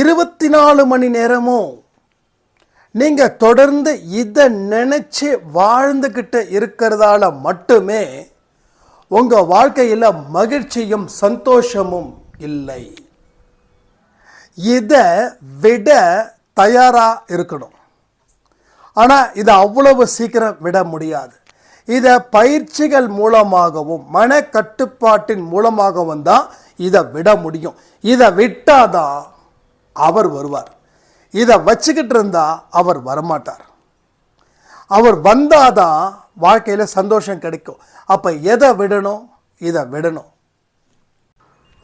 இருபத்தி நாலு மணி நேரமும் நீங்கள் தொடர்ந்து இதை நினச்சி வாழ்ந்துக்கிட்டு இருக்கிறதால மட்டுமே உங்கள் வாழ்க்கையில் மகிழ்ச்சியும் சந்தோஷமும் இல்லை. இதை விட தயாராக இருக்கணும். ஆனால் இதை அவ்வளவு சீக்கிரம் விட முடியாது. இதை பயிற்சிகள் மூலமாகவும் மன கட்டுப்பாட்டின் மூலமாகவும் தான் இதை விட முடியும். இதை விட்டாதான் அவர் வருவார். இதை வச்சுக்கிட்டு இருந்தா அவர் வரமாட்டார். அவர் வந்தாதான் வாழ்க்கையில் சந்தோஷம் கிடைக்கும். அப்போ எதை விடணும்? இதை விடணும்.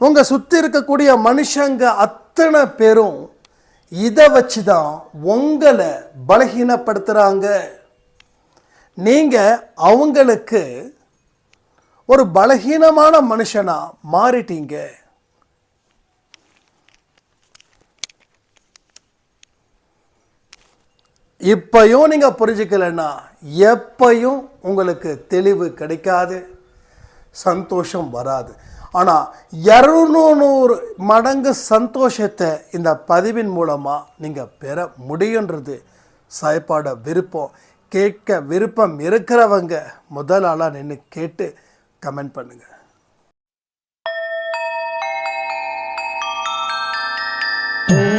உங்கள் சுற்றி இருக்கக்கூடிய மனுஷங்க அத்தனை பேரும் இதை வச்சு தான் உங்களை பலகீனப்படுத்துகிறாங்க நீங்கள் அவங்களுக்கு ஒரு பலகீனமான மனுஷனாக மாறிட்டீங்க. இப்பையும் நீங்கள் புரிஞ்சுக்கலைன்னா எப்பையும் உங்களுக்கு தெளிவு கிடைக்காது சந்தோஷம் வராது. ஆனால் இரநூறு மடங்கு சந்தோஷத்தை இந்த பதிவின் மூலமாக நீங்கள் பெற முடியுன்றது சாய்ப்பாட விருப்பம். கேட்க விருப்பம் இருக்கிறவங்க முதல் ஆளாக நின்று கேட்டு கமெண்ட் பண்ணுங்கள் ஓம்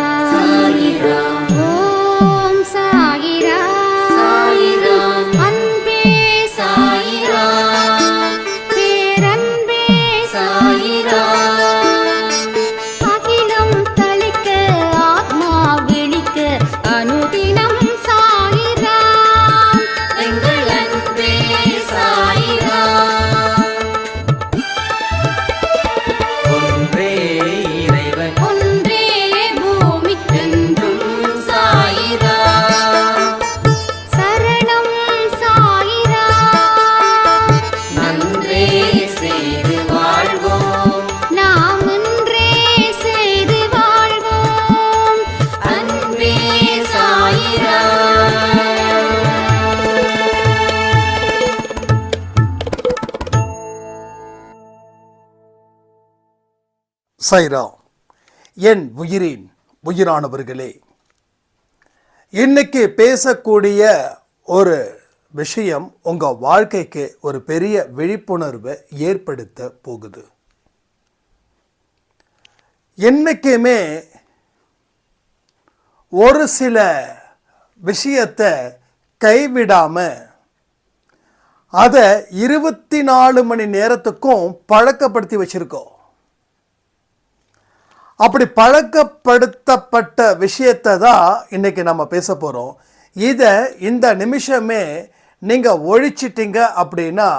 சைரா என் உயிரின் உயிரானவர்களே இன்னைக்கு பேசக்கூடிய ஒரு விஷயம் உங்கள் வாழ்க்கைக்கு ஒரு பெரிய விழிப்புணர்வை ஏற்படுத்த போகுது. என்றைக்குமே ஒரு சில விஷயத்தை கைவிடாமல் அதை இருபத்தி நாலு மணி நேரத்துக்கும் பழக்கப்படுத்தி வச்சுருக்கோம். அப்படி பழக்கப்படுத்தப்பட்ட விஷயத்தை தான் இன்றைக்கி நம்ம பேச போகிறோம் இதை இந்த நிமிஷமே நீங்கள் ஒழிச்சிட்டிங்க அப்படின்னா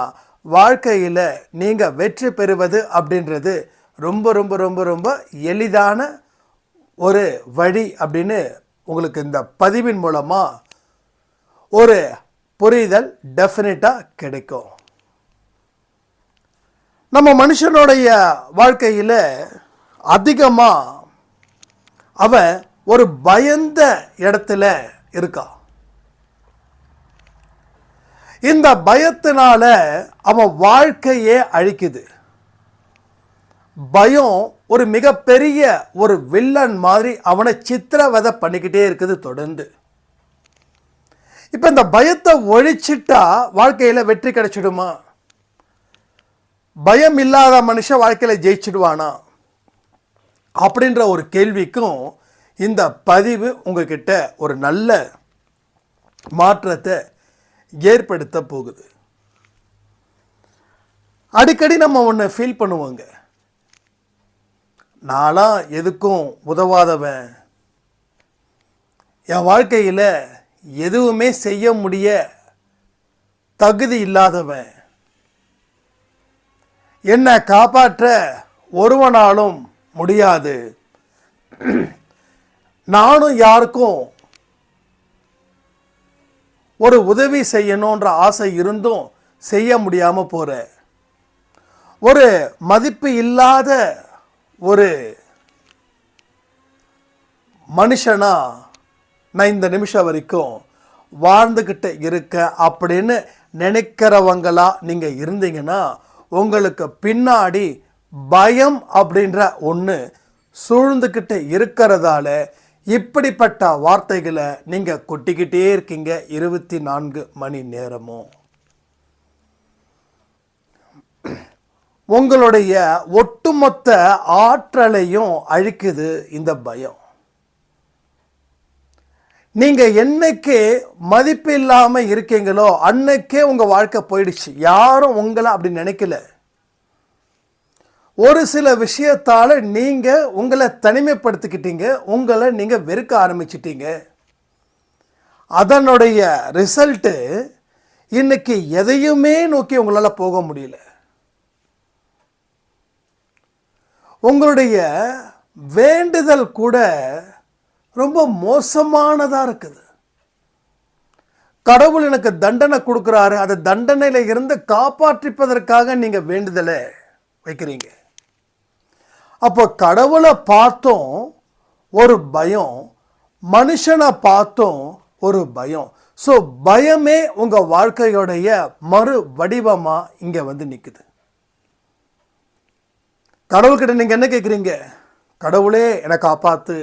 வாழ்க்கையில் நீங்கள் வெற்றி பெறுவது அப்படின்றது ரொம்ப ரொம்ப ரொம்ப ரொம்ப எளிதான ஒரு வழி அப்படின்னு உங்களுக்கு இந்த பதிவின் மூலமாக ஒரு புரிதல் டெஃபினட்டாக கிடைக்கும். நம்ம மனுஷனுடைய வாழ்க்கையில் அதிகமாக அவன் ஒரு பயந்த இடத்துல இருக்கா. இந்த பயத்தினால அவன் வாழ்க்கையே அழிக்குது. பயம் ஒரு மிகப்பெரிய ஒரு வில்லன் மாதிரி அவனை சித்திரவதை பண்ணிக்கிட்டே இருக்குது தொடர்ந்து. இப்போ இந்த பயத்தை ஒழிச்சிட்டா வாழ்க்கையில் வெற்றி கிடைச்சிடுமா? பயம் இல்லாத மனுஷன் வாழ்க்கையில் ஜெயிச்சிடுவானா? அப்படின்ற ஒரு கேள்விக்கும் இந்த பதிவு உங்ககிட்ட ஒரு நல்ல மாற்றத்தை ஏற்படுத்த போகுது. அடிக்கடி நம்ம ஒன்று ஃபீல் பண்ணுவோங்க. நானாம் எதுக்கும் உதவாதவன். என் வாழ்க்கையில் எதுவுமே செய்ய முடிய தகுதி இல்லாதவன். என்னை காப்பாற்ற ஒருவனாலும் முடியாது. நானும் யாருக்கும் ஒரு உதவி செய்யணுன்ற ஆசை இருந்தும் செய்ய முடியாமல் போகிறேன் ஒரு மதிப்பு இல்லாத ஒரு மனுஷனா நான் இந்த நிமிஷம் வரைக்கும் வாழ்ந்துக்கிட்டு இருக்க அப்படின்னு நினைக்கிறவங்களா நீங்கள் இருந்தீங்கன்னா உங்களுக்கு பின்னாடி பயம் அப்படின்ற ஒன்று சூழ்ந்துக்கிட்டு இருக்கிறதால இப்படிப்பட்ட வார்த்தைகளை நீங்கள் கொட்டிக்கிட்டே இருக்கீங்க இருபத்தி நான்கு மணி நேரமும். உங்களுடைய ஒட்டுமொத்த ஆற்றலையும் அழிக்குது இந்த பயம். நீங்கள் என்னைக்கு மதிப்பு இல்லாமல் இருக்கீங்களோ அன்னைக்கே உங்கள் வாழ்க்கை போயிடுச்சு. யாரும் உங்களை அப்படி நினைக்கல. ஒரு சில விஷயத்தால் நீங்கள் உங்களை தனிமைப்படுத்திக்கிட்டீங்க உங்களை நீங்கள் வெறுக்க ஆரம்பிச்சிட்டீங்க. அதனுடைய ரிசல்ட்டு இன்னைக்கு எதையுமே நோக்கி உங்களால் போக முடியல. உங்களுடைய வேண்டுதல் கூட ரொம்ப மோசமானதாக இருக்குது. கடவுள் எனக்கு தண்டனை கொடுக்குறாரு அந்த தண்டனையில் இருந்து காப்பாற்றிப்பதற்காக நீங்கள் வேண்டுதலை வைக்கிறீங்க. அப்போ கடவுளை பார்த்தும் ஒரு பயம் மனுஷனை பார்த்தும் ஒரு பயம். ஸோ பயமே உங்கள் வாழ்க்கையோடைய மறு வடிவமாக இங்கே வந்து நிற்குது கடவுள்கிட்ட நீங்கள் என்ன கேட்குறீங்க கடவுளே என்னை காப்பாற்று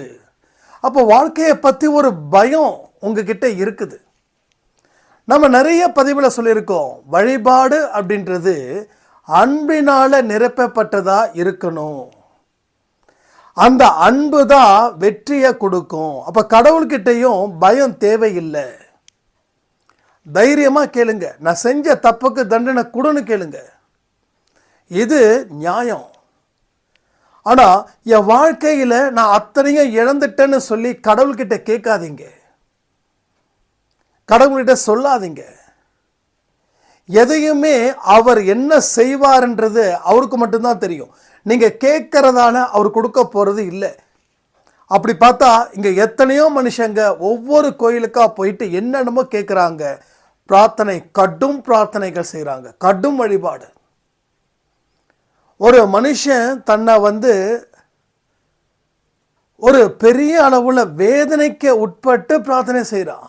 அப்போ வாழ்க்கையை பற்றி ஒரு பயம் உங்ககிட்ட இருக்குது. நம்ம நிறைய பதிவில் சொல்லியிருக்கோம் வழிபாடு அப்படின்றது அன்பினால் நிரப்பப்பட்டதாக இருக்கணும். அந்த அன்பு தான் வெற்றியை கொடுக்கும். அப்போ கடவுள்கிட்டையும் பயம் தேவையில்லை. தைரியமாக கேளுங்க. நான் செஞ்ச தப்புக்கு தண்டனை கொடுன்னு கேளுங்க. இது நியாயம். ஆனால் என் வாழ்க்கையில் நான் அத்தனையும் இழந்துட்டேன்னு சொல்லி கடவுள்கிட்ட கேட்காதீங்க. கடவுள்கிட்ட சொல்லாதீங்க. எதையுமே அவர் என்ன செய்வார்ன்றது அவருக்கு மட்டும்தான் தெரியும். நீங்கள் கேட்குறதான அவர் கொடுக்க போகிறது இல்லை. அப்படி பார்த்தா இங்கே எத்தனையோ மனுஷங்க ஒவ்வொரு கோயிலுக்கா போயிட்டு என்னென்னமோ கேட்குறாங்க பிரார்த்தனை கடும் பிரார்த்தனைகள் செய்கிறாங்க கடும் வழிபாடு. ஒரு மனுஷன் தன்னை வந்து ஒரு பெரிய அளவில் வேதனைக்கு உட்பட்டு பிரார்த்தனை செய்கிறான்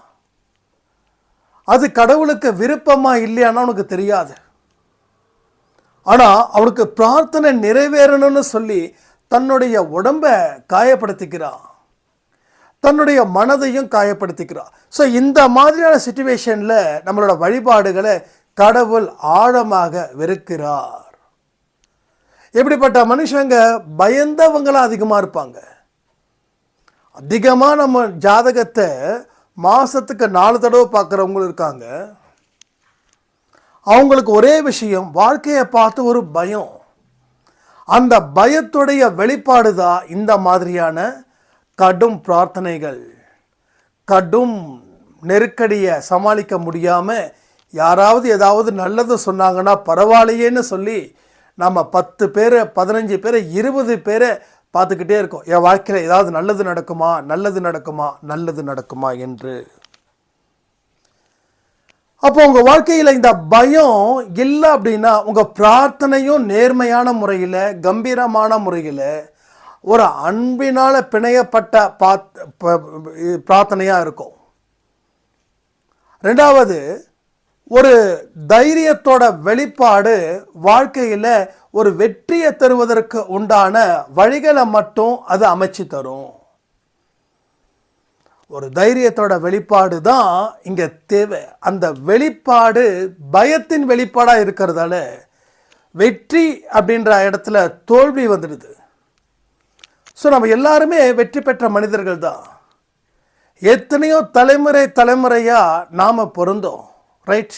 அது கடவுளுக்கு விருப்பமா இல்லையானா உனக்கு தெரியாது. ஆனால் அவனுக்கு பிரார்த்தனை நிறைவேறணும்னு சொல்லி தன்னுடைய உடம்ப காயப்படுத்திக்கிறான். தன்னுடைய மனதையும் காயப்படுத்திக்கிறான். ஸோ இந்த மாதிரியான சுச்சுவேஷனில் நம்மளோட வழிபாடுகளை கடவுள் ஆழமாக வெறுக்கிறார். எப்படிப்பட்ட மனுஷங்க? பயந்தவங்களாம் அதிகமாக இருப்பாங்க. அதிகமாக நம்ம ஜாதகத்தை மாதத்துக்கு நாலு தடவை பார்க்குறவங்களும் இருக்காங்க. அவங்களுக்கு ஒரே விஷயம் வாழ்க்கையை பார்த்து ஒரு பயம். அந்த பயத்துடைய வெளிப்பாடு தான் இந்த மாதிரியான கடும் பிரார்த்தனைகள். கடும் நெருக்கடியை சமாளிக்க முடியாமல் யாராவது ஏதாவது நல்லது சொன்னாங்கன்னா பரவாயில்லையேன்னு சொல்லி நம்ம பத்து பேரை பதினஞ்சு பேரை இருபது பேரை பார்த்துக்கிட்டே இருக்கோம். என் வாழ்க்கையில் ஏதாவது நல்லது நடக்குமா? நல்லது நடக்குமா? நல்லது நடக்குமா? என்று. அப்போ உங்கள் வாழ்க்கையில் இந்த பயம் இல்லை அப்படின்னா உங்கள் பிரார்த்தனையும் நேர்மையான முறையில் கம்பீரமான முறையில் ஒரு அன்பினால் பிணையப்பட்ட பாத் பிரார்த்தனையாக இருக்கும். ரெண்டாவது ஒரு தைரியத்தோட வெளிப்பாடு வாழ்க்கையில் ஒரு வெற்றியை தருவதற்கு உண்டான வழிகளை மட்டும் அது அமைச்சு தரும். ஒரு தைரியத்தோட வெளிப்பாடு தான் இங்கே தேவை. அந்த வெளிப்பாடு பயத்தின் வெளிப்பாடாக இருக்கிறதால வெற்றி அப்படின்ற இடத்துல தோல்வி வந்துடுது. ஸோ நம்ம எல்லாருமே வெற்றி பெற்ற மனிதர்கள் தான். எத்தனையோ தலைமுறை தலைமுறையாக நாம் பொருந்தோம். ரைட்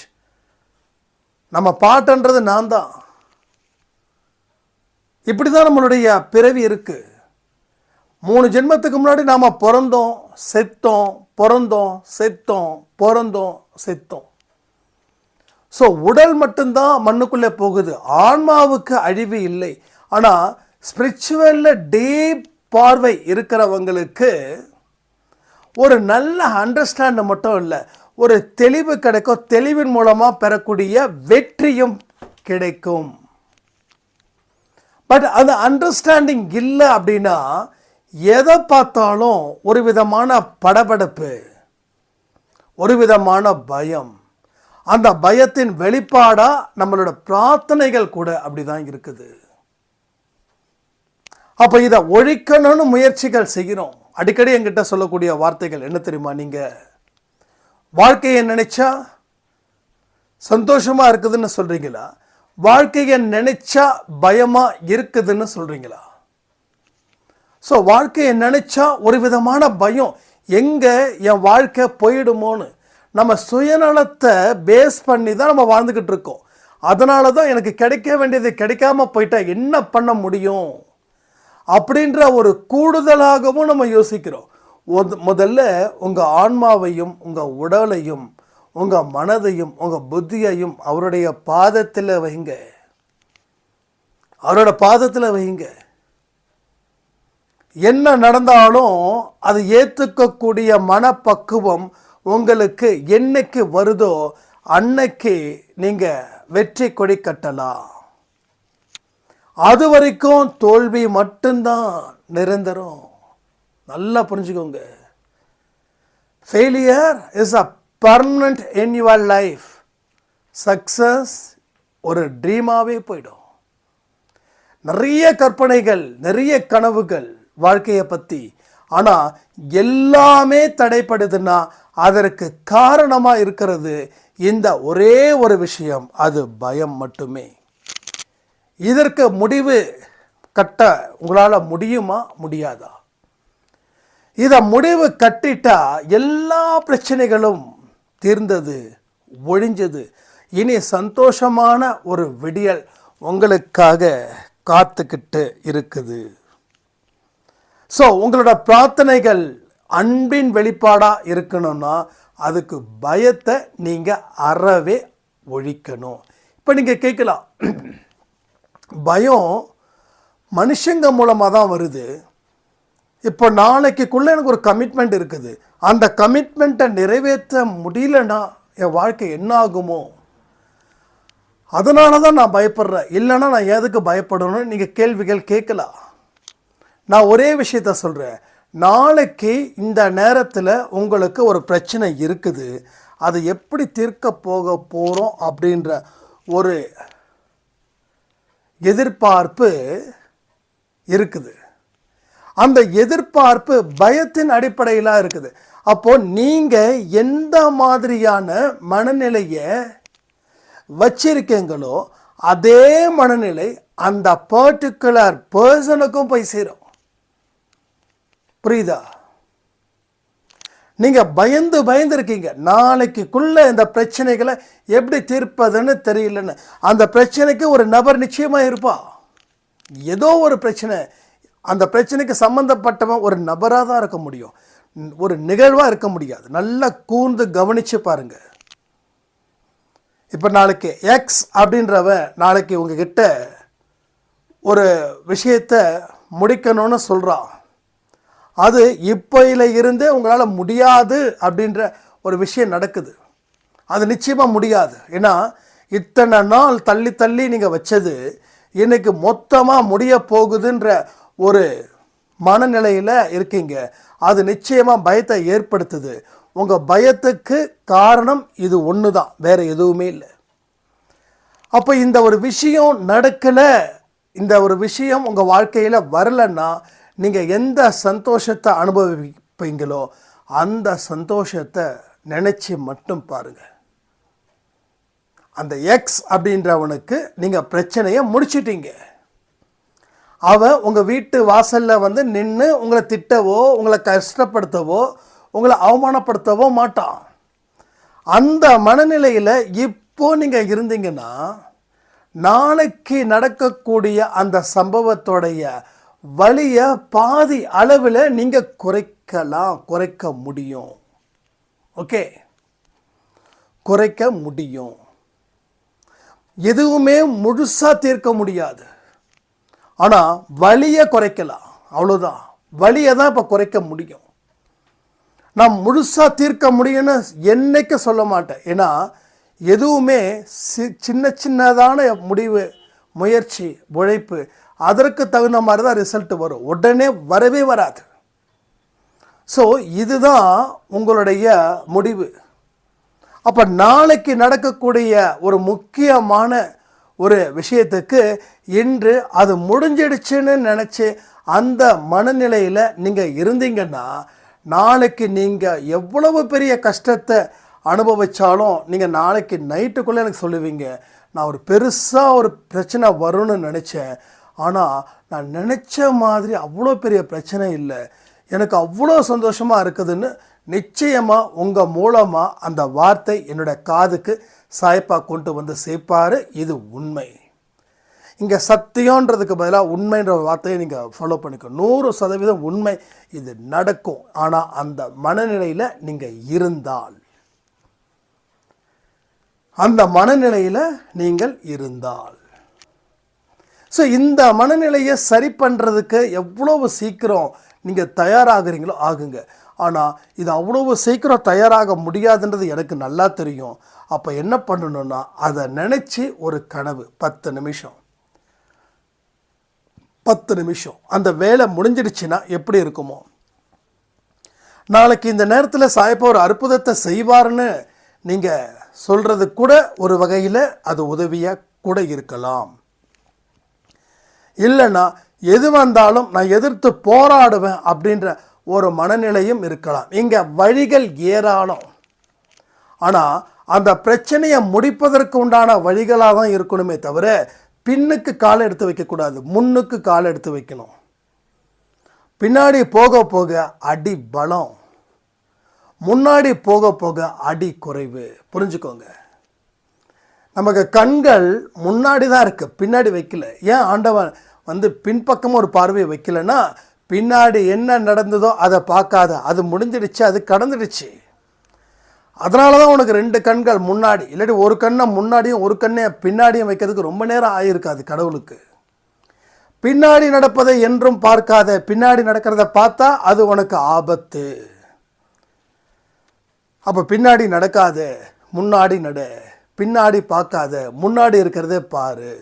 நம்ம பாட்டுன்றது நான் தான் இப்படி தான் நம்மளுடைய பிறவி இருக்குது மூணு ஜென்மத்துக்கு முன்னாடி நாம் பிறந்தோம் செத்தோம் பிறந்தோம் செத்தோம் பிறந்தோம் செத்தோம். ஸோ உடல் மட்டும்தான் மண்ணுக்குள்ளே போகுது. ஆன்மாவுக்கு அழிவு இல்லை. ஆனால் ஸ்பிரிச்சுவலில் டீப் பார்வை இருக்கிறவங்களுக்கு ஒரு நல்ல அண்டர்ஸ்டாண்ட் மட்டும் இல்லை. ஒரு தெளிவு கிடைக்கும். தெளிவின் மூலமாக பெறக்கூடிய வெற்றியும் கிடைக்கும். பட் அந்த அண்டர்ஸ்டாண்டிங் இல்லை அப்படின்னா எதை பார்த்தாலும் ஒரு விதமான படபடப்பு ஒரு விதமான பயம். அந்த பயத்தின் வெளிப்பாடாக நம்மளோட பிரார்த்தனைகள் கூட அப்படிதான் இருக்குது. அப்போ இதை ஒழிக்கணும்னு முயற்சிகள் செய்கிறோம். அடிக்கடி என்கிட்ட சொல்லக்கூடிய வார்த்தைகள் என்ன தெரியுமா நீங்கள் வாழ்க்கையை நினைச்சா சந்தோஷமாக இருக்குதுன்னு சொல்கிறீங்களா வாழ்க்கையை நினைச்சா பயமாக இருக்குதுன்னு சொல்கிறீங்களா ஸோ வாழ்க்கையை நினச்சா ஒரு விதமான பயம். எங்கே என் வாழ்க்கை போயிடுமோன்னு. நம்ம சுயநலத்தை பேஸ் பண்ணி தான் நம்ம வாழ்ந்துக்கிட்டு இருக்கோம். அதனால தான் எனக்கு கிடைக்க வேண்டியது கிடைக்காம போயிட்டா என்ன பண்ண முடியும்? அப்படின்ற ஒரு கூடுதலாகவும் நம்ம யோசிக்கிறோம். முதல்ல உங்கள் ஆன்மாவையும் உங்கள் உடலையும் உங்கள் மனதையும் உங்கள் புத்தியையும் அவருடைய பாதத்தில் வைங்க. அவரோட பாதத்தில் வைங்க. என்ன நடந்தாலும் அது ஏற்றுக்கக்கூடிய மனப்பக்குவம் உங்களுக்கு என்னைக்கு வருதோ அன்னைக்கு நீங்கள் வெற்றி கொடி கட்டலாம். அது வரைக்கும் தோல்வி மட்டும்தான் நிரந்தரம். நல்லா புரிஞ்சுக்கோங்க. Failure is a permanent in your life success ஒரு ட்ரீமாகவே போயிடும். நிறைய கற்பனைகள் நிறைய கனவுகள் வாழ்க்கையை பற்றி ஆனால் எல்லாமே தடைப்படுதுன்னா அதற்கு காரணமாக இருக்கிறது இந்த ஒரே ஒரு விஷயம். அது பயம் மட்டுமே. இதற்கு முடிவு கட்ட உங்களால் முடியுமா? முடியாதா? இதை முடிவு கட்டிட்டா எல்லா பிரச்சனைகளும் தீர்ந்தது ஒழிஞ்சது. இனி சந்தோஷமான ஒரு விடியல் உங்களுக்காக காத்துக்கிட்டு இருக்குது. ஸோ உங்களோட பிரார்த்தனைகள் அன்பின் வெளிப்பாடாக இருக்கணும்னா அதுக்கு பயத்தை நீங்கள் அறவே ஒழிக்கணும். இப்போ நீங்கள் கேட்கலாம். பயம் மனுஷங்க மூலமாக தான் வருது. இப்போ நாளைக்குள்ளே எனக்கு ஒரு கமிட்மெண்ட் இருக்குது. அந்த கமிட்மெண்ட்டை நிறைவேற்ற முடியலன்னா என் வாழ்க்கை என்ன ஆகுமோ? அதனால தான் நான் பயப்படுறேன். இல்லைன்னா நான் எதுக்கு பயப்படணும்னு நீங்கள் கேள்விகள் கேட்கலாம். நான் ஒரே விஷயத்த சொல்கிறேன் நாளைக்கு இந்த நேரத்தில் உங்களுக்கு ஒரு பிரச்சனை இருக்குது. அதை எப்படி தீர்க்க போக போகிறோம் அப்படின்ற ஒரு எதிர்பார்ப்பு இருக்குது. அந்த எதிர்பார்ப்பு பயத்தின் அடிப்படையிலாக இருக்குது. அப்போது நீங்கள் எந்த மாதிரியான மனநிலையை வச்சிருக்கீங்களோ அதே மனநிலை அந்த பர்டிகுலர் பர்சனுக்கும் போய் சேரும். புரியுதா? நீங்கள் பயந்து பயந்து இருக்கீங்க. நாளைக்குள்ளே இந்த பிரச்சனைகளை எப்படி தீர்ப்பதுன்னு தெரியலன்னு. அந்த பிரச்சனைக்கு ஒரு நபர் நிச்சயமாக இருப்பா. ஏதோ ஒரு பிரச்சனை. அந்த பிரச்சனைக்கு சம்மந்தப்பட்டவன் ஒரு நபராக தான் இருக்க முடியும். ஒரு நிகழ்வாக இருக்க முடியாது. நல்லா கூர்ந்து கவனித்து பாருங்கள் இப்போ நாளைக்கு எக்ஸ் அப்படின்றவன் நாளைக்கு உங்ககிட்ட ஒரு விஷயத்தை முடிக்கணும்னு சொல்கிறான் அது இப்போயில இருந்தே உங்களால் முடியாது அப்படின்ற ஒரு விஷயம் நடக்குது. அது நிச்சயமாக முடியாது. ஏன்னா இத்தனை நாள் தள்ளி தள்ளி நீங்கள் வச்சது இன்னைக்கு மொத்தமாக முடிய போகுதுன்ற ஒரு மனநிலையில் இருக்கீங்க. அது நிச்சயமாக பயத்தை ஏற்படுத்துது. உங்கள் பயத்துக்கு காரணம் இது ஒன்று தான் வேறு எதுவுமே இல்லை. அப்போ இந்த ஒரு விஷயம் நடக்கலை இந்த ஒரு விஷயம் உங்கள் வாழ்க்கையில் வரலன்னா நீங்கள் எந்த சந்தோஷத்தை அனுபவிப்பீங்களோ அந்த சந்தோஷத்தை நினச்சி மட்டும் பாருங்கள் அந்த எக்ஸ் அப்படின்றவனுக்கு நீங்கள் பிரச்சனையை முடிச்சிட்டீங்க. அவன் உங்கள் வீட்டு வாசலில் வந்து நின்று உங்களை திட்டவோ உங்களை கஷ்டப்படுத்தவோ உங்களை அவமானப்படுத்தவோ மாட்டான் அந்த மனநிலையில் இப்போது நீங்கள் இருந்தீங்கன்னா நாளைக்கு நடக்கக்கூடிய அந்த சம்பவத்தோடைய வழியை பாதி அளவில் நீங்கள் குறைக்கலாம் குறைக்க முடியும். ஓகே? குறைக்க முடியும். எதுவுமே முழுசாக தீர்க்க முடியாது. ஆனால் வலியை குறைக்கலாம். அவ்வளோதான் வலியை தான் இப்போ குறைக்க முடியும். நான் முழுசாக தீர்க்க முடியும்னு என்னைக்கு சொல்ல மாட்டேன். ஏன்னா எதுவுமே சி சின்ன சின்னதான முடிவு முயற்சி உழைப்பு அதற்கு தகுந்த மாதிரி தான் ரிசல்ட் வரும். உடனே வரவே வராது. ஸோ இதுதான் உங்களுடைய முடிவு. அப்போ நாளைக்கு நடக்கக்கூடிய ஒரு முக்கியமான ஒரு விஷயத்துக்கு இன்று அது முடிஞ்சிடுச்சுன்னு நினச்சி அந்த மனநிலையில் நீங்கள் இருந்தீங்கன்னா நாளைக்கு நீங்கள் எவ்வளவு பெரிய கஷ்டத்தை அனுபவித்தாலும் நீங்கள் நாளைக்கு நைட்டுக்குள்ளே எனக்கு சொல்லுவீங்க நான் ஒரு பெருசாக ஒரு பிரச்சனை வரும்னு நினச்சேன். ஆனால் நான் நினச்ச மாதிரி அவ்வளோ பெரிய பிரச்சனை இல்லை. எனக்கு அவ்வளோ சந்தோஷமாக இருக்குதுன்னு நிச்சயமாக உங்கள் மூலமாக அந்த வார்த்தை என்னோட காதுக்கு சாய்ப்பாக கொண்டு வந்து சேர்ப்பார். இது உண்மை. இங்கே சத்தியன்றதுக்கு பதிலாக உண்மைன்ற ஒரு வார்த்தையை நீங்கள் ஃபாலோ பண்ணிக்கோ. நூறு சதவீதம் உண்மை. இது நடக்கும். ஆனால் அந்த மனநிலையில் நீங்கள் இருந்தால். அந்த மனநிலையில் நீங்கள் இருந்தால். ஸோ இந்த மனநிலையை சரி பண்ணுறதுக்கு எவ்வளவு சீக்கிரம் நீங்கள் தயாராகிறீங்களோ ஆகுங்க. ஆனால் இது அவ்வளவு சீக்கிரம் தயாராக முடியாதுன்றது எனக்கு நல்லா தெரியும். அப்போ என்ன பண்ணணும்னா அதை நினச்சி ஒரு கனவு. பத்து நிமிஷம். பத்து நிமிஷம். அந்த வேலை முடிஞ்சிடுச்சுன்னா எப்படி இருக்குமோ? நாளைக்கு இந்த நேரத்தில் சாயப்பா ஒரு அற்புதத்தை செய்வார்னு நீங்கள் சொல்கிறது கூட ஒரு வகையில் அது உதவியாக கூட இருக்கலாம். இல்லைன்னா எது வந்தாலும் நான் எதிர்த்து போராடுவேன் அப்படின்ற ஒரு மனநிலையும் இருக்கலாம். இங்கே வழிகள் ஏராளம். ஆனால் அந்த பிரச்சனையை முடிப்பதற்கு உண்டான வழிகளாக தான் இருக்கணுமே தவிர பின்னுக்கு காலை எடுத்து வைக்கக்கூடாது முன்னுக்கு காலை எடுத்து வைக்கணும். பின்னாடி போக போக அடி பலம். முன்னாடி போக போக அடி குறைவு. புரிஞ்சுக்கோங்க. நமக்கு கண்கள் முன்னாடி தான் இருக்குது பின்னாடி வைக்கல. ஏன் ஆண்டவன் வந்து பின்பக்கமும் ஒரு பார்வையை வைக்கலன்னா பின்னாடி என்ன நடந்ததோ அதை பார்க்காத. அது முடிஞ்சிடுச்சு அது கடந்துடுச்சு. அதனால தான் உனக்கு ரெண்டு கண்கள் முன்னாடி இல்லாட்டி ஒரு கண்ணை முன்னாடியும் ஒரு கண்ணை பின்னாடியும் வைக்கிறதுக்கு ரொம்ப நேரம் ஆகியிருக்காது கடவுளுக்கு. பின்னாடி நடப்பதை என்றும் பார்க்காத பின்னாடி நடக்கிறத பார்த்தா அது உனக்கு ஆபத்து. அப்போ பின்னாடி நடக்காத முன்னாடி நட. பின்னாடி பார்க்காத முன்னாடி இருக்கிறதே பாரு.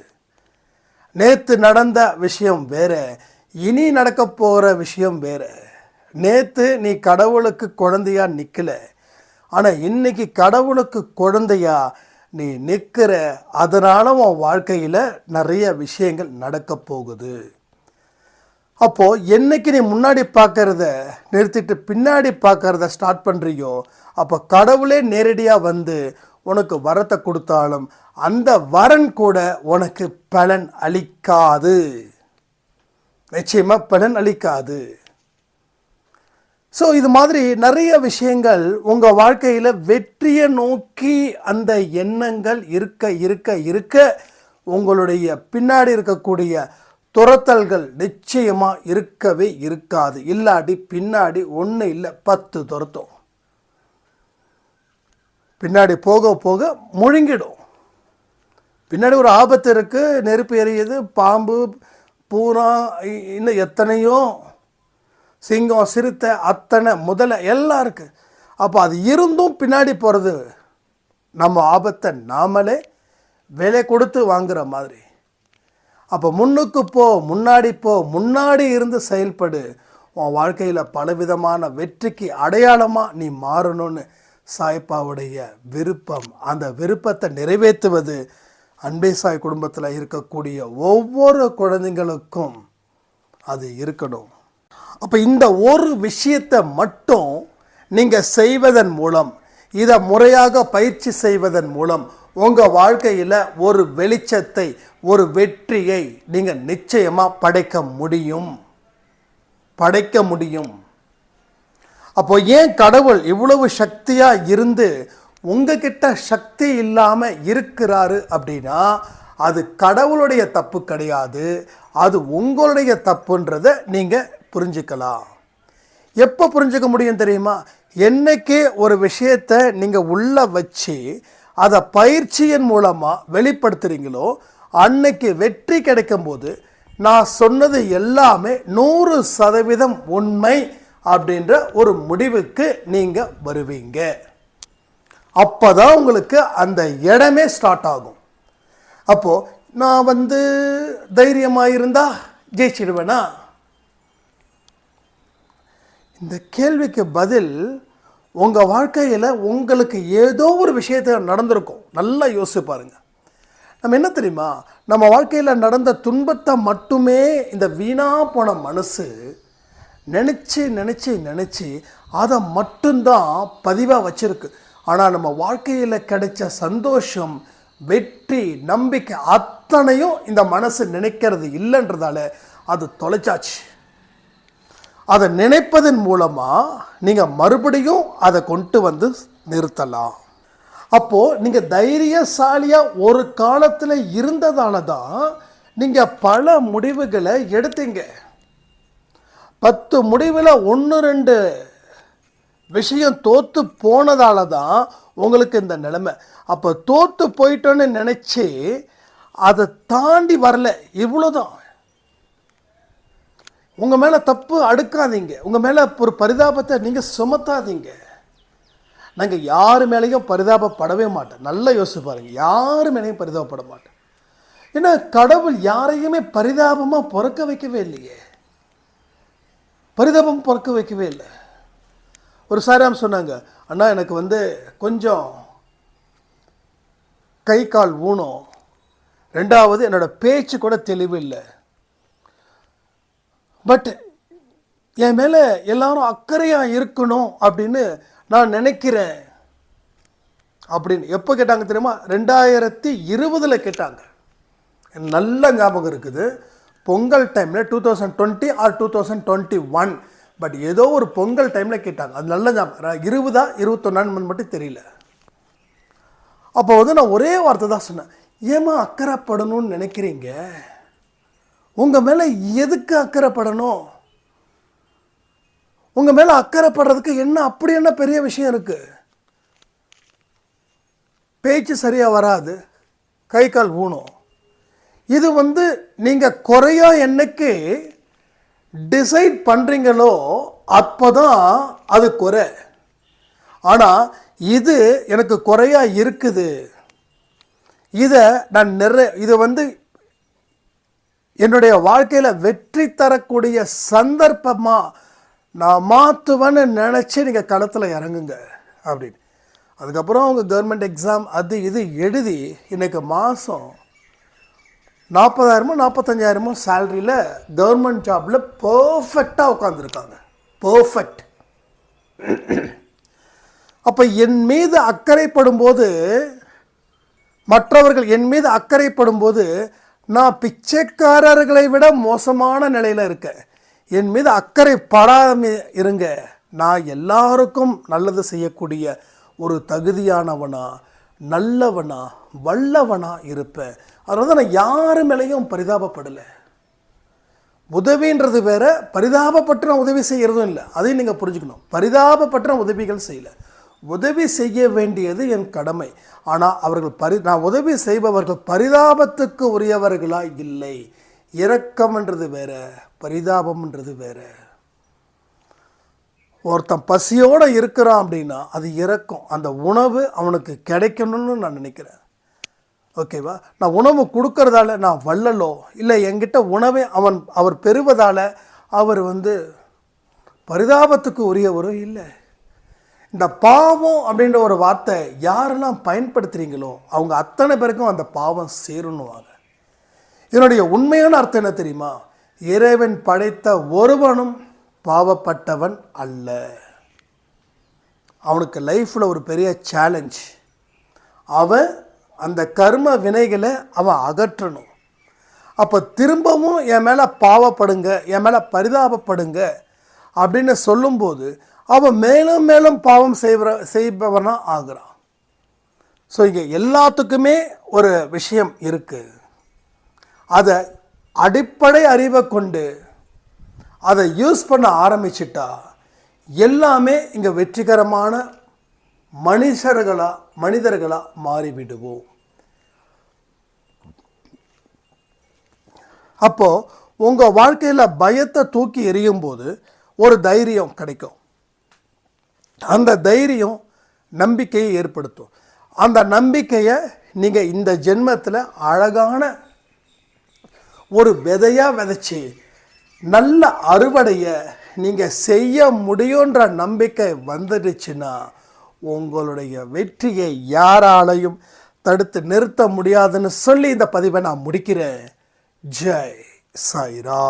நேற்று நடந்த விஷயம் வேற இனி நடக்க போகிற விஷயம் வேற. நேற்று நீ கடவுளுக்கு குழந்தையா நிற்கல ஆனால் இன்னைக்கு கடவுளுக்கு குழந்தையா நீ நிற்கிற அதனால உன் வாழ்க்கையில் நிறைய விஷயங்கள் நடக்க போகுது. அப்போது என்னைக்கு நீ முன்னாடி பார்க்குறத நிறுத்திட்டு பின்னாடி பார்க்கறத ஸ்டார்ட் பண்ணுறியோ அப்போ கடவுளே நேரடியாக வந்து உனக்கு வரத்தை கொடுத்தாலும் அந்த வரன் கூட உனக்கு பலன் அளிக்காது. நிச்சயமாக பலன் அளிக்காது. ஸோ இது மாதிரி நிறைய விஷயங்கள் உங்கள் வாழ்க்கையில் வெற்றியை நோக்கி அந்த எண்ணங்கள் இருக்க இருக்க இருக்க உங்களுடைய பின்னாடி இருக்கக்கூடிய துரத்தல்கள் நிச்சயமாக இருக்கவே இருக்காது. இல்லாட்டி பின்னாடி ஒன்று இல்லை பத்து துரத்தும். பின்னாடி போக போக முழுங்கிடும். பின்னாடி ஒரு ஆபத்து இருக்குது நெருப்பு எரியுது பாம்பு பூரா இன்னும் எத்தனையோ சிங்கம் சிறுத்தை அத்தனை முதல்ல எல்லாம் இருக்குது அப்போ அது இருந்தும் பின்னாடி போகிறது நம்ம ஆபத்தை நாமளே விலை கொடுத்து வாங்குகிற மாதிரி. அப்போ முன்னுக்கு போ முன்னாடி போ முன்னாடி இருந்து செயல்படு. உன் வாழ்க்கையில் பலவிதமான வெற்றிக்கு அடையாளமாக நீ மாறணும்னு சாய்ப்பாவுடைய விருப்பம் அந்த விருப்பத்தை நிறைவேற்றுவது அன்பே சாய் குடும்பத்தில் இருக்கக்கூடிய ஒவ்வொரு குழந்தைங்களுக்கும் அது இருக்கணும். அப்போ இந்த ஒரு விஷயத்தை மட்டும் நீங்கள் செய்வதன் மூலம் இதை முறையாக பயிற்சி செய்வதன் மூலம் உங்கள் வாழ்க்கையில் ஒரு வெளிச்சத்தை ஒரு வெற்றியை நீங்கள் நிச்சயமாக படைக்க முடியும். படைக்க முடியும். அப்போ ஏன் கடவுள் இவ்வளவு சக்தியாக இருந்து உங்ககிட்ட சக்தி இல்லாமல் இருக்கிறாரு அப்படின்னா அது கடவுளுடைய தப்பு கிடையாது. அது உங்களுடைய தப்புன்றதை நீங்கள் புரிஞ்சுக்கலாம். எப்போ புரிஞ்சுக்க முடியும் தெரியுமா? என்னைக்கு ஒரு விஷயத்தை நீங்கள் உள்ள வச்சு அதை பயிற்சியின் மூலமாக வெளிப்படுத்துகிறீங்களோ அன்னைக்கு வெற்றி கிடைக்கும்போது நான் சொன்னது எல்லாமே நூறு சதவீதம் உண்மை. அப்படின்ற ஒரு முடிவுக்கு நீங்கள் வருவீங்க. அப்போ தான் உங்களுக்கு அந்த இடமே ஸ்டார்ட் ஆகும். அப்போது நான் வந்து தைரியமாக இருந்தால் ஜெயிச்சிடுவேனா? இந்த கேள்விக்கு பதில் உங்கள் வாழ்க்கையில் உங்களுக்கு ஏதோ ஒரு விஷயத்தை நடந்திருக்கும். நல்லா யோசிச்சு பாருங்கள் நம்ம என்ன தெரியுமா? நம்ம வாழ்க்கையில் நடந்த துன்பத்தை மட்டுமே இந்த வீணாக போன மனசு நினச்சி நினச்சி நினச்சி அதை மட்டும்தான் பதிவாக வச்சுருக்கு. ஆனால் நம்ம வாழ்க்கையில் கிடைச்ச சந்தோஷம் வெற்றி நம்பிக்கை அத்தனையும் இந்த மனசு நினைக்கிறது இல்லைன்றதால அது தொலைச்சாச்சு. அதை நினைப்பதன் மூலமாக நீங்கள் மறுபடியும் அதை கொண்டு வந்து நிறுத்தலாம். அப்போது நீங்கள் தைரியசாலியாக ஒரு காலத்தில் இருந்ததால தான் நீங்கள் பல முடிவுகளை எடுத்தீங்க. பத்து முடிவில் ஒன்று ரெண்டு விஷயம் தோற்று போனதால தான் உங்களுக்கு இந்த நிலைமை. அப்போ தோற்று போயிட்டோன்னு நினச்சி அதை தாண்டி வரல. இவ்வளோதான் உங்கள் மேலே தப்பு அடுக்காதீங்க. உங்கள் மேலே ஒரு பரிதாபத்தை நீங்கள் சுமத்தாதீங்க. நாங்கள் யார் மேலேயும் பரிதாபப்படவே மாட்டோம். நல்லா யோசிச்சு பாருங்கள் யார் மேலேயும் பரிதாபப்பட மாட்டோம். ஏன்னா கடவுள் யாரையுமே பரிதாபமாக பிறக்க வைக்கவே இல்லையே. பரிதாபம் பிறக்க வைக்கவே இல்லை. ஒரு சாராம் சொன்னாங்க அண்ணா எனக்கு வந்து கொஞ்சம் கை கால் ஊனும் ரெண்டாவது என்னோட பேச்சு கூட தெளிவு இல்லை. பட் என் மேலே எல்லாரும் அக்கறையாக இருக்கணும் அப்படின்னு நான் நினைக்கிறேன். அப்படின்னு எப்போ கேட்டாங்க தெரியுமா? ரெண்டாயிரத்தி இருபதில் கேட்டாங்க. நல்ல ஞாபகம் இருக்குது. பொங்கல் டைமில் two thousand twenty or two thousand twenty one but ஏதோ ஒரு பொங்கல் டைமில் கேட்டாங்க. அது நல்ல ஞாபகம் இருபதா இருபத்தொன்னான்னு மட்டும் தெரியல. அப்போ வந்து நான் ஒரே வார்த்தை தான் சொன்னேன். ஏமா அக்கறைப்படணும்னு நினைக்கிறீங்க? உங்கள் மேலே எதுக்கு அக்கறைப்படணும்? உங்கள் மேலே அக்கறைப்படுறதுக்கு என்ன அப்படி என்ன பெரிய விஷயம் இருக்குது பேச்சு சரியாக வராது. கை கால் ஊனும் இது வந்து நீங்கள் குறையா என்னைக்கு டிசைட் பண்ணுறீங்களோ அப்போ தான் அது குறை. ஆனால் இது எனக்கு குறையா இருக்குது. இதை நான் நிறை இதை வந்து என்னுடைய வாழ்க்கையில் வெற்றி தரக்கூடிய சந்தர்ப்பமாக நான் மாற்றுவேன்னு நினச்சி நீங்கள் களத்தில் இறங்குங்க அப்படின்னு. அதுக்கப்புறம் அவங்க கவர்மெண்ட் எக்ஸாம் அது இது எழுதி இன்றைக்கு மாதம் நாற்பதாயிரமோ நாற்பத்தஞ்சாயிரமோ சேலரியில் கவர்மெண்ட் ஜாபில் பர்ஃபெக்டாக உட்காந்துருக்காங்க பர்ஃபெக்ட் அப்போ என் மீது அக்கறைப்படும்போது மற்றவர்கள் என் மீது அக்கறைப்படும்போது நான் பிச்சைக்காரர்களை விட மோசமான நிலையில் இருக்கேன். என் மீது அக்கறை படாம இருங்க. நான் எல்லாருக்கும் நல்லது செய்யக்கூடிய ஒரு தகுதியானவனா நல்லவனா வல்லவனா இருப்பேன் அதனால நான் யாரு மேலேயும் பரிதாபப்படலை. உதவின்றது வேற பரிதாபப்பட்டு நான் உதவி செய்கிறதும் இல்லை. அதையும் நீங்கள் புரிஞ்சுக்கணும். பரிதாபப்பட்டு நான் உதவிகள் செய்யலை. உதவி செய்ய வேண்டியது என் கடமை. ஆனால் அவர்கள் பரி நான் உதவி செய்பவர்கள் பரிதாபத்துக்கு உரியவர்களாக இல்லை. இரக்கம்ன்றது வேற பரிதாபம்ன்றது வேற. ஒருத்தன் பசியோடு இருக்கிறான் அப்படின்னா அது இறக்கும். அந்த உணவு அவனுக்கு கிடைக்கணும்னு நான் நினைக்கிறேன். ஓகேவா? நான் உணவு கொடுக்கறதால நான் வள்ளலோ இல்லை என்கிட்ட உணவை அவன் அவர் பெறுவதால் அவர் வந்து பரிதாபத்துக்கு உரியவரும் இல்லை. இந்த பாவம் அப்படின்ற ஒரு வார்த்தை யாரெல்லாம் பயன்படுத்துகிறீங்களோ அவங்க அத்தனை பேருக்கும் அந்த பாவம் சேருன்னுவாங்க. இதனுடைய உண்மையான அர்த்தம் என்ன தெரியுமா? இறைவன் படைத்த ஒருவனும் பாவப்பட்டவன் அல்ல. அவனுக்கு லைஃப்பில் ஒரு பெரிய சேலஞ்ச் அவன் அந்த கர்ம வினைகளை அவன் அகற்றணும். அப்போ திரும்பவும் என் மேலே பாவப்படுங்க என் மேலே பரிதாபப்படுங்க அப்படின்னு சொல்லும்போது அவன் மேலும் மேலும் பாவம் செய்வ செய்பவனாக ஆகிறான் ஸோ இங்கே எல்லாத்துக்குமே ஒரு விஷயம் இருக்குது அதை அடிப்படை அறிவை கொண்டு அதை யூஸ் பண்ண ஆரம்பிச்சிட்டா எல்லாமே இங்கே வெற்றிகரமான மனுஷர்களாக மனிதர்களாக மாறிவிடுவோம். அப்போது உங்கள் வாழ்க்கையில் பயத்தை தூக்கி எறியும் போது ஒரு தைரியம் கிடைக்கும். அந்த தைரியம் நம்பிக்கையை ஏற்படுத்தும். அந்த நம்பிக்கையை நீங்கள் இந்த ஜென்மத்தில் அழகான ஒரு விதையாக விதைச்சி நல்ல அறுவடையை நீங்கள் செய்ய முடியுன்ற நம்பிக்கை வந்துடுச்சுன்னா உங்களுடைய வெற்றியை யாராலையும் தடுத்து நிறுத்த முடியாதுன்னு சொல்லி இந்த பதிவை நான் முடிக்கிறேன். ஜெய் சாய்ரா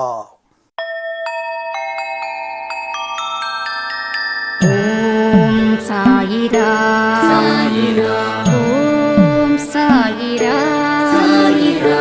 ஓம் சாயிரா சாயிரா ஓம் சாயிரா சாயிரா